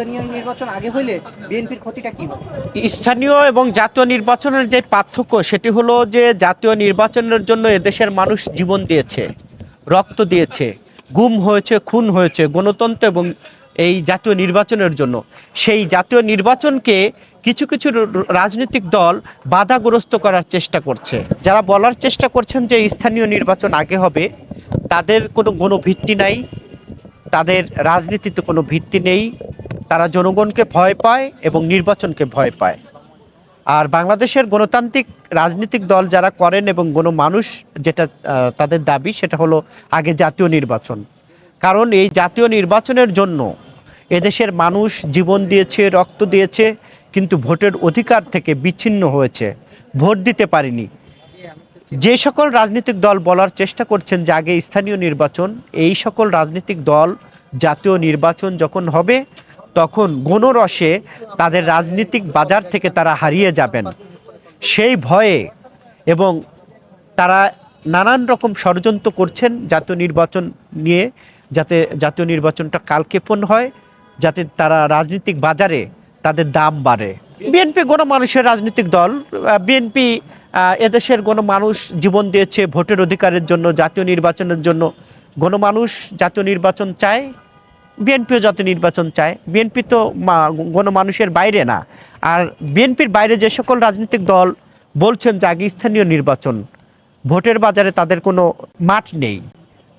স্থানীয় নির্বাচন আগে বিএনপির ক্ষতিটা কি স্থানীয় এবং জাতীয় নির্বাচনের যে পার্থক্য, সেটি হলো যে জাতীয় নির্বাচনের জন্য এদেশের মানুষ জীবন দিয়েছে, রক্ত দিয়েছে, গুম হয়েছে, খুন হয়েছে গণতন্ত্র এবং এই জাতীয় নির্বাচনের জন্য। সেই জাতীয় নির্বাচনকে কিছু কিছু রাজনৈতিক দল বাধাগ্রস্ত করার চেষ্টা করছে। যারা বলার চেষ্টা করছেন যে স্থানীয় নির্বাচন আগে হবে, তাদের কোনো কোনো ভিত্তি নাই তাদের রাজনীতিতে কোনো ভিত্তি নেই। তারা জনগণকে ভয় পায় এবং নির্বাচনকে ভয় পায়। আর বাংলাদেশের গণতান্ত্রিক রাজনৈতিক দল যারা করেন এবং কোনো গণমানুষ যেটা তাদের দাবি, সেটা হলো আগে জাতীয় নির্বাচন। কারণ এই জাতীয় নির্বাচনের জন্য এদেশের মানুষ জীবন দিয়েছে, রক্ত দিয়েছে, কিন্তু ভোটের অধিকার থেকে বিচ্ছিন্ন হয়েছে। ভোট দিতে পারেনি। যে সকল রাজনৈতিক দল বলার চেষ্টা করছেন যে আগে স্থানীয় নির্বাচন, এই সকল রাজনৈতিক দল জাতীয় নির্বাচন যখন হবে, তখন গণরসে তাদের রাজনৈতিক বাজার থেকে তারা হারিয়ে যাবেন। সেই ভয়ে এবং তারা নানান রকম ষড়যন্ত্র করছেন জাতীয় নির্বাচন নিয়ে, যাতে জাতীয় নির্বাচনটা কালক্ষেপণ হয়, যাতে তারা রাজনৈতিক বাজারে তাদের দাম বাড়ে। বিএনপি গণমানুষের রাজনৈতিক দল বিএনপি এদেশের গণমানুষ জীবন দিয়েছে ভোটের অধিকারের জন্য, জাতীয় নির্বাচনের জন্য। গণমানুষ জাতীয় নির্বাচন চায়, বিএনপিও জাতীয় নির্বাচন চায়। বিএনপি তো গণমানুষের বাইরে না। আর বিএনপির বাইরে যে সকল রাজনৈতিক দল বলছেন যে আগে স্থানীয় নির্বাচন, ভোটের বাজারে তাদের কোনো মাঠ নেই,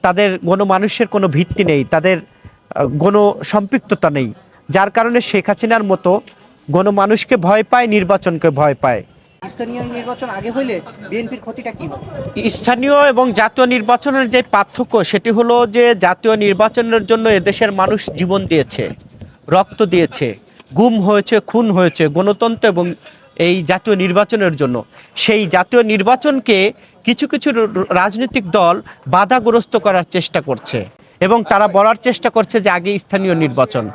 তাদের গণমানুষের কোনো ভিত্তি নেই, তাদের কোনো সম্পৃক্ততা নেই। যার কারণে শেখ হাসিনার মতো গণমানুষকে ভয় পায়, নির্বাচনকে ভয় পায়। স্থানীয় এবং জাতীয় নির্বাচনের যে পার্থক্য, সেটি হলো যে জাতীয় নির্বাচনের জন্য এদেশের মানুষ জীবন দিয়েছে, রক্ত দিয়েছে, গুম হয়েছে, খুন হয়েছে, গণতন্ত্র এবং এই জাতীয় নির্বাচনের জন্য। সেই জাতীয় নির্বাচনকে কিছু কিছু রাজনৈতিক দল বাধাগ্রস্ত করার চেষ্টা করছে এবং তারা বলার চেষ্টা করছে যে আগে স্থানীয় নির্বাচন।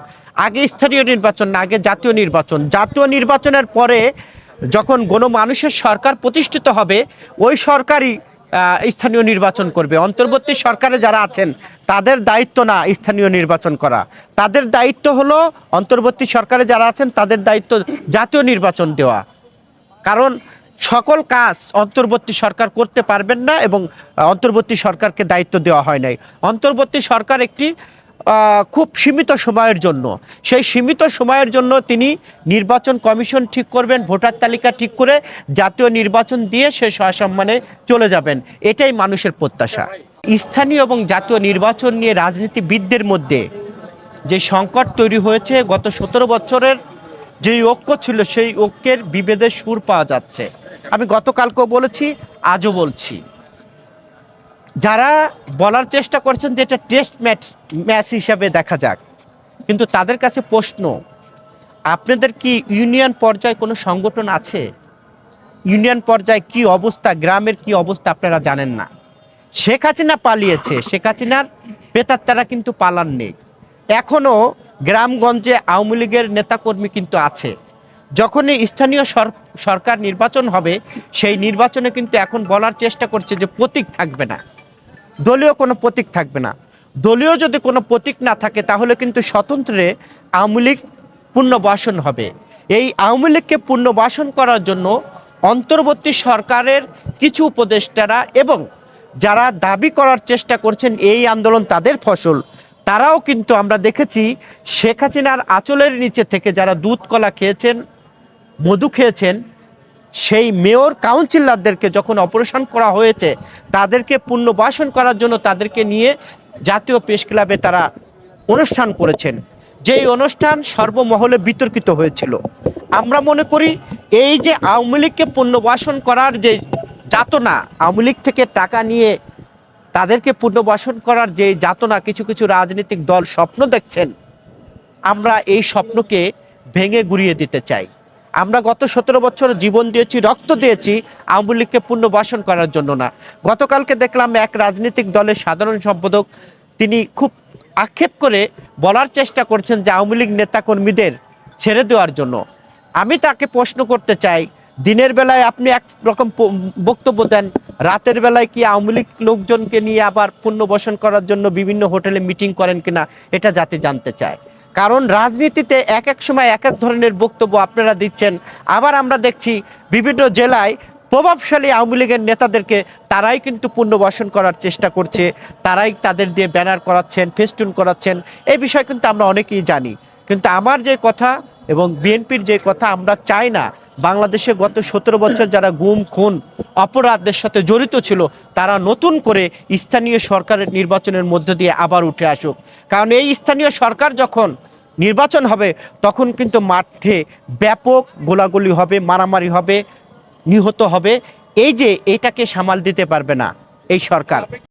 আগে স্থানীয় নির্বাচন না, আগে জাতীয় নির্বাচন। জাতীয় নির্বাচনের পরে যখন গণমানুষের সরকার প্রতিষ্ঠিত হবে, ওই সরকারই স্থানীয় নির্বাচন করবে। অন্তর্বর্তী সরকারে যারা আছেন, তাদের দায়িত্ব না স্থানীয় নির্বাচন করা। তাদের দায়িত্ব হলো, অন্তর্বর্তী সরকারে যারা আছেন, তাদের দায়িত্ব জাতীয় নির্বাচন দেওয়া। কারণ সকল কাজ অন্তর্বর্তী সরকার করতে পারবেন না এবং, অন্তর্বর্তী সরকারকে দায়িত্ব দেওয়া হয় নাই। অন্তর্বর্তী সরকার একটি খুব সীমিত সময়ের জন্য। সেই সীমিত সময়ের জন্য তিনি নির্বাচন কমিশন ঠিক করবেন, ভোটার তালিকা ঠিক করে জাতীয় নির্বাচন দিয়ে সে সসম্মানে চলে যাবেন। এটাই মানুষের প্রত্যাশা। স্থানীয় এবং জাতীয় নির্বাচন নিয়ে রাজনীতিবিদদের মধ্যে যে সংকট তৈরি হয়েছে, গত সতেরো বছরের যেই ঐক্য ছিল, সেই ঐক্যের বিভেদের সুর পাওয়া যাচ্ছে। আমি গতকালকেও বলেছি, আজও বলছি। যারা বলার চেষ্টা করছেন যে এটা টেস্ট ম্যাচ ম্যাচ হিসাবে দেখা যাক, কিন্তু তাদের কাছে প্রশ্ন, আপনাদের কি ইউনিয়ন পর্যায়ে কোনো সংগঠন আছে? ইউনিয়ন পর্যায়ে কি অবস্থা, গ্রামের কি অবস্থা আপনারা জানেন না। শেখ হাসিনা পালিয়েছে, শেখ হাসিনার পেতাত্তারা কিন্তু পালান নেই এখনও গ্রামগঞ্জে আওয়ামী লীগের নেতাকর্মী কিন্তু আছে। যখনই স্থানীয় সর- সরকার নির্বাচন হবে, সেই নির্বাচনে কিন্তু এখন বলার চেষ্টা করছে যে প্রতীক থাকবে না। দলীয় কোনো প্রতীক থাকবে না। দলীয় যদি কোনো প্রতীক না থাকে, তাহলে কিন্তু স্বতন্ত্রে আওয়ামী লীগ পুনর্বাসন হবে। এই আওয়ামী লীগকে পুনর্বাসন করার জন্য অন্তর্বর্তী সরকারের কিছু উপদেষ্টারা এবং যারা দাবি করার চেষ্টা করছেন এই আন্দোলন, তাদের ফসল, তারাও কিন্তু আমরা দেখেছি শেখ হাসিনার আঁচলের নিচে থেকে যারা দুধ কলা খেয়েছেন, মধু খেয়েছেন সেই মেয়র কাউন্সিলরদেরকে যখন অপারেশন করা হয়েছে, তাদেরকে পুনর্বাসন করার জন্য তাদেরকে নিয়ে জাতীয় প্রেস ক্লাবে তারা অনুষ্ঠান করেছেন। যেই অনুষ্ঠান সর্বমহলে বিতর্কিত হয়েছিল। আমরা মনে করি এই যে আওয়ামী লীগকে পুনর্বাসন করার যে যাতনা, আওয়ামী লীগ থেকে টাকা নিয়ে তাদেরকে পুনর্বাসন করার যে যাতনা, কিছু কিছু রাজনৈতিক দল স্বপ্ন দেখছেন, আমরা এই স্বপ্নকে ভেঙে গুড়িয়ে দিতে চাই। আমরা গত সতেরো বছর জীবন দিয়েছি, রক্ত দিয়েছি, আওয়ামী লীগকে পুনর্বাসন করার জন্য না। গতকালকে দেখলাম এক রাজনৈতিক দলের সাধারণ সম্পাদক, তিনি খুব আক্ষেপ করে বলার চেষ্টা করছেন যে আওয়ামী লীগ নেতাকর্মীদের ছেড়ে দেওয়ার জন্য। আমি তাকে প্রশ্ন করতে চাই, দিনের বেলায় আপনি এক রকম বক্তব্য দেন, রাতের বেলায় কি আওয়ামী লীগ লোকজনকে নিয়ে আবার পুনর্বাসন করার জন্য বিভিন্ন হোটেলে মিটিং করেন কিনা, এটা জাতি জানতে চায়। কারণ রাজনীতিতে এক এক সময় এক এক ধরনের বক্তব্য আপনারা দিচ্ছেন। আবার আমরা দেখছি বিভিন্ন জেলায় প্রভাবশালী আওয়ামী লীগের নেতাদেরকে তারাই কিন্তু পুনর্বাসন করার চেষ্টা করছে। তারাই তাদের দিয়ে ব্যানার করাচ্ছেন, ফেস্টুন করাচ্ছেন। এই বিষয় কিন্তু আমরা অনেকেই জানি। কিন্তু আমার যে কথা এবং বিএনপির যে কথা আমরা চাই না, বাংলাদেশে গত সতেরো বছর যারা গুম, খুন, অপরাধের সাথে জড়িত ছিল, তারা নতুন করে স্থানীয় সরকারের নির্বাচনের মধ্য দিয়ে আবার উঠে আসুক। কারণ এই স্থানীয় সরকার যখন নির্বাচন হবে, তখন কিন্তু মাঠে ব্যাপক গোলাগুলি হবে, মারামারি হবে, নিহত হবে। এই যে এটাকে সামাল দিতে পারবে না এই সরকার।